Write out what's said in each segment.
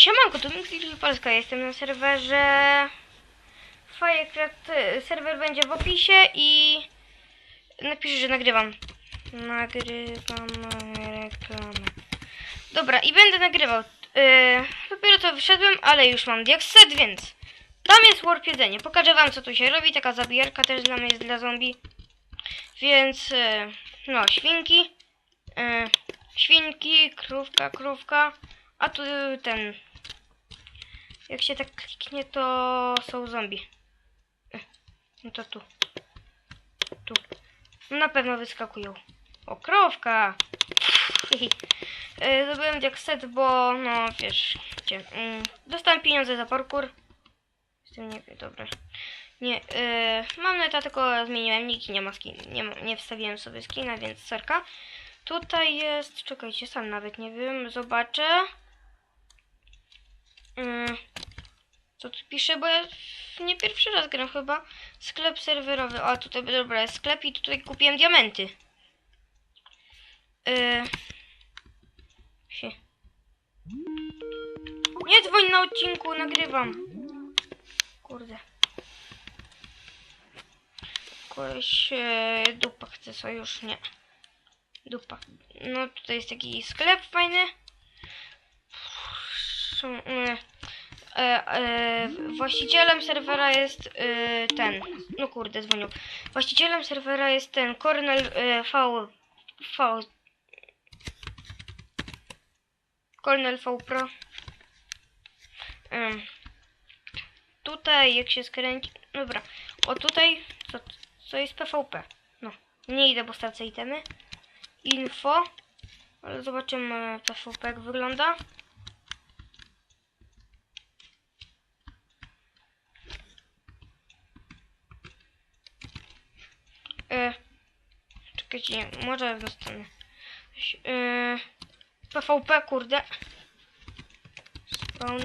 Siemanko, tu Mixi Polska, jestem na serwerze Firecraft, serwer będzie w opisie i napiszę, że nagrywam. Nagrywam reklamę. Dobra, i będę nagrywał. Yy, dopiero co wyszedłem, ale już mam diakset, więc tam jest warp jedzenie. Pokażę wam, co tu się robi. Taka zabijarka też dla mnie jest dla zombie. Więc, yy, no, świnki. Yy, świnki, krówka, krówka. A tu ten. Jak się tak kliknie, to są zombie. Eh, No to tu. Tu. No Na pewno wyskakują. O, krowka! E, Zdobyłem diakset, bo no wiesz, gdzie. Mm, dostałem pieniądze za parkour. Z tym nie wiem, dobra. Nie, e, mam neta, tylko zmieniłem niki, nie ma skin, nie, nie wstawiłem sobie skina, więc serka. Tutaj jest, czekajcie, sam nawet nie wiem, zobaczę. Mm, co tu pisze, bo ja nie pierwszy raz gram chyba. Sklep serwerowy, o tutaj, dobra, sklep i tutaj kupiłem diamenty. Yy. Nie dzwoń na odcinku, nagrywam. Kurde. Koleś e, dupa chce sojusz, nie. Dupa. No tutaj jest taki sklep fajny. Są, e, e, e, właścicielem serwera jest e, ten. No kurde, dzwonił. Właścicielem serwera jest ten Cornel e, V. V. Cornel V Pro. Em, tutaj jak się skręci. Dobra. O tutaj co, co jest PvP. No. Nie idę, bo stracę itemy. Info. Ale zobaczymy PvP jak wygląda. E, czekajcie, może dostanę. E, PvP, kurde. Spawn.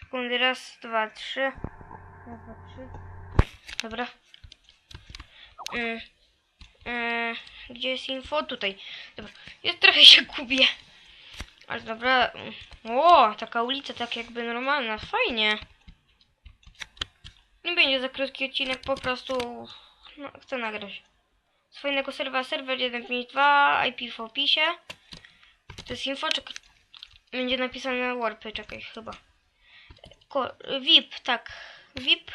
Sekundy, raz, dwa, trzy. Raz, dwa, trzy. Dobra. E, e, gdzie jest info? Tutaj. Dobra. Ja trochę się gubię. Ale dobra. O, taka ulica tak jakby normalna. Fajnie. Nie będzie za krótki odcinek, po prostu no, chcę nagrać. Z fajnego serwera serwer 152, IP w opisie. To jest info, czekaj. Będzie napisane warpy, czekaj, chyba. Ko VIP, tak. VIP.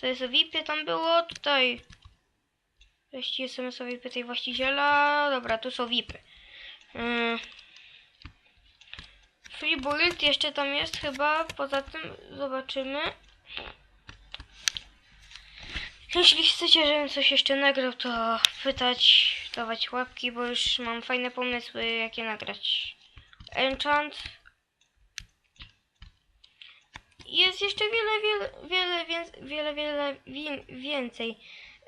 To jest o tam było, tutaj. Treści SMS-owej pytaj właściciela. Dobra, tu są VIPy. Yy. Free build jeszcze tam jest chyba, poza tym zobaczymy. Jeśli chcecie, żebym coś jeszcze nagrał, to pytać, dawać łapki, bo już mam fajne pomysły, jakie nagrać. Enchant. Jest jeszcze wiele, wiele, wiele, wiele, wiele wi- więcej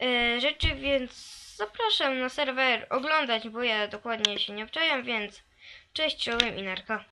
e, rzeczy, więc zapraszam na serwer oglądać, bo ja dokładnie się nie obczajam, więc cześć, czołem i narka.